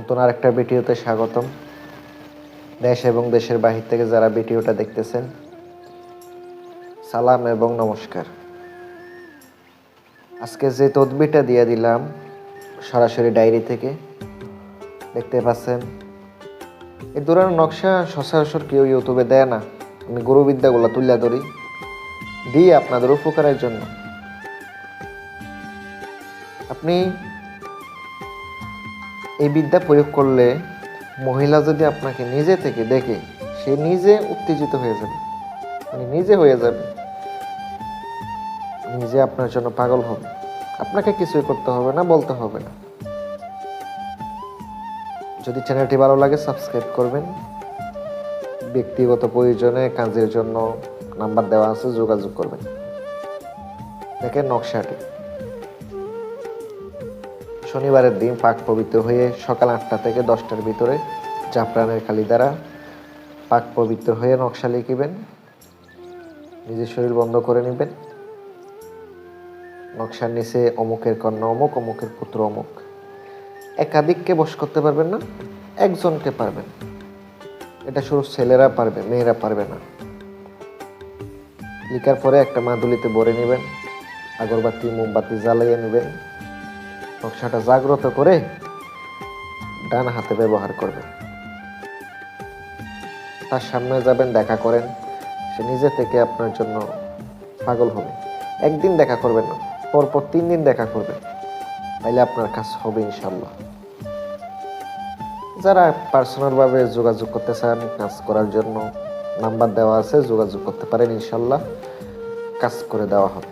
নতুন আরেকটা ভিডিওতে স্বাগতম। দেশ এবং দেশের বাহির থেকে যারা ভিডিওটা দেখতেছেন, সালাম এবং নমস্কার। আজকে যে তদবিরটা দিয়ে দিলাম সরাসরি ডায়েরি থেকে, দেখতে পাচ্ছেন, এই ধরনের নকশা সচরাচর কেউ ইউটিউবে দেয় না। আমি গুরুবিদ্যাগুলো তুলে ধরি, দিই আপনাদের উপকারের জন্য। আপনি এই বিদ্যা প্রয়োগ করলে মহিলা যদি আপনাকে নিজে থেকে দেখে, সে নিজে উত্তেজিত হয়ে যাবে। মানে নিজে হয়ে যাবে। নিজে আপনার জন্য পাগল হবে। আপনাকে কিছুই করতে হবে না, বলতে হবে না। যদি চ্যানেলটি ভালো লাগে, সাবস্ক্রাইব করবেন। ব্যক্তিগত প্রয়োজনে কাজের জন্য নাম্বার দেওয়া আছে, যোগাযোগ করবেন। দেখেন নকশাটি। শনিবারের দিন পাক পবিত্র হয়ে সকাল আটটা থেকে দশটার ভিতরে জাফরানের খালি দ্বারা পাক পবিত্র হয়ে নকশা লিখিবেন। নিজের শরীর বন্ধ করে নেবেন। নকশার নিচে অমুকের কন্যা অমুক, অমুকের পুত্র অমুক। একাধিককে বশ করতে পারবেন না, একজনকে পারবেন। এটা শুধু ছেলেরা পারবে, মেয়েরা পারবে না। লিখার পরে একটা মাদুলিতে ভরে নেবেন, আগরবাতি, মোমবাতি জ্বালাইয়ে নেবেন। নকশাটা জাগ্রত করে ডান হাতে ব্যবহার করবেন। তার সামনে যাবেন, দেখা করেন। সে নিজে থেকে আপনার জন্য পাগল হবে। একদিন দেখা করবেন না, পরপর তিন দিন দেখা করবেন। তাইলে আপনার কাজ হবে ইনশাল্লাহ যারা পার্সোনালভাবে যোগাযোগ করতে চান, কাজ করার জন্য নাম্বার দেওয়া আছে, যোগাযোগ করতে পারেন ইনশাল্লাহ কাজ করে দেওয়া হবে।